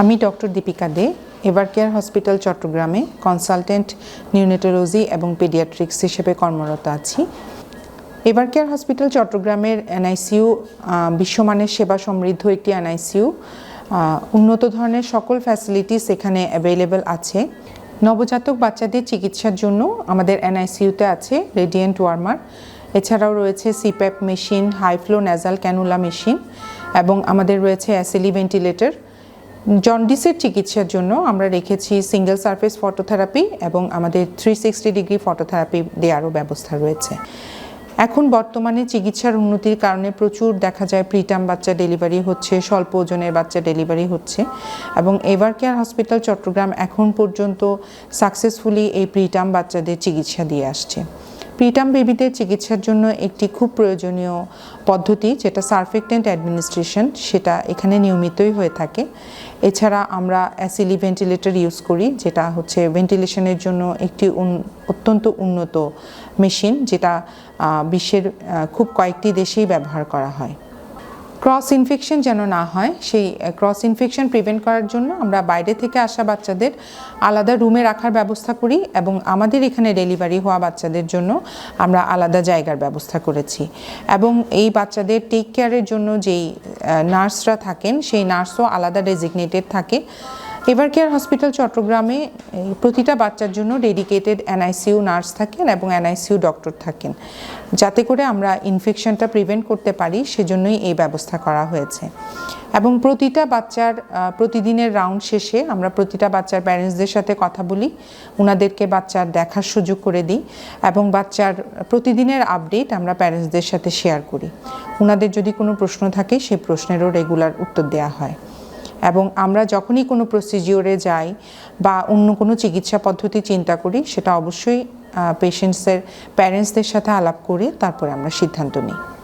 আমি doctor Dipika De, ever care hospital, চট্টগ্রামে consultant neonatology এবং পেডিয়াট্রিক্স হিসেবে কর্মরত আছি। এভার কেয়ার হসপিটাল, চট্টগ্রামের এনআইসিইউ বিশ্বমানের সেবা সমৃদ্ধ একটি এনআইসিইউ উন্নত ধরনের সকল ফ্যাসিলিটিস এখানে অ্যাভেলেবল আছে। নবজাতক বাচ্চাদের চিকিৎসার জন্য আমাদের এনআইসিইউতে আছে রেডিয়েন্ট ওয়ার্মার এছাড়াও রয়েছে CPAP machine high flow nasal cannula machine এবং আমাদের রয়েছে অ্যাসিলি ভেন্টিলেটর জন্ডিসের চিকিৎসার জন্য আমরা রেখেছি সিঙ্গেল সারফেস ফটোথেরাপি এবং আমাদের থ্রি সিক্সটি ডিগ্রি ফটোথেরাপি দেওয়ারও ব্যবস্থা রয়েছে। এখন বর্তমানে চিকিৎসার উন্নতির কারণে প্রচুর দেখা যায় প্রিটাম বাচ্চা ডেলিভারি হচ্ছে, স্বল্প ওজনের বাচ্চা ডেলিভারি হচ্ছে এবং এভার কেয়ার হসপিটাল চট্টগ্রাম এখন পর্যন্ত সাকসেসফুলি এই প্রিটাম বাচ্চাদের চিকিৎসা দিয়ে আসছে। প্রিটাম বেবিদের চিকিৎসার জন্য একটি খুব প্রয়োজনীয় পদ্ধতি, যেটা সার্ফেক্টেন্ট অ্যাডমিনিস্ট্রেশন, সেটা এখানে নিয়মিতই হয়ে থাকে। এছাড়া আমরা অ্যাসিলি ভেন্টিলেটর ইউজ করি, যেটা হচ্ছে ভেন্টিলেশনের জন্য একটি অত্যন্ত উন্নত মেশিন, যেটা বিশ্বের খুব কয়েকটি দেশেই ব্যবহার করা হয়। ক্রস ইনফেকশন যেন না হয়, সেই ক্রস ইনফেকশন প্রিভেন্ট করার জন্য আমরা বাইরে থেকে আসা বাচ্চাদের আলাদা রুমে রাখার ব্যবস্থা করি এবং আমাদের এখানে ডেলিভারি হওয়া বাচ্চাদের জন্য আমরা আলাদা জায়গার ব্যবস্থা করেছি। এবং এই বাচ্চাদের টেক কেয়ারের জন্য যেই নার্সরা থাকেন, সেই নার্সও আলাদা ডেজিগনেটেড থাকে। এভার কেয়ার হসপিটাল চট্টগ্রামে প্রতিটা বাচ্চার জন্য ডেডিকেটেড এনআইসিইউ নার্স থাকেন এবং এনআইসিইউ ডক্টর থাকেন। যাতে করে আমরা ইনফেকশনটা প্রিভেন্ট করতে পারি, সেজন্যই এই ব্যবস্থা করা হয়েছে। এবং প্রতিটা বাচ্চার প্রতিদিনের রাউন্ড শেষে আমরা প্রতিটা বাচ্চার প্যারেন্টসদের সাথে কথা বলি ওনাদেরকে বাচ্চার দেখার সুযোগ করে দিই এবং বাচ্চার প্রতিদিনের আপডেট আমরা প্যারেন্টসদের সাথে শেয়ার করি। ওনাদের যদি কোনো প্রশ্ন থাকে সেই প্রশ্নেরও রেগুলার উত্তর দেওয়া হয়। এবং আমরা যখনই কোনো প্রসিজিওরে যাই বা অন্য কোনো চিকিৎসা পদ্ধতি চিন্তা করি, সেটা অবশ্যই পেশেন্টসের প্যারেন্টসদের সাথে আলাপ করে তারপরে আমরা সিদ্ধান্ত নিই।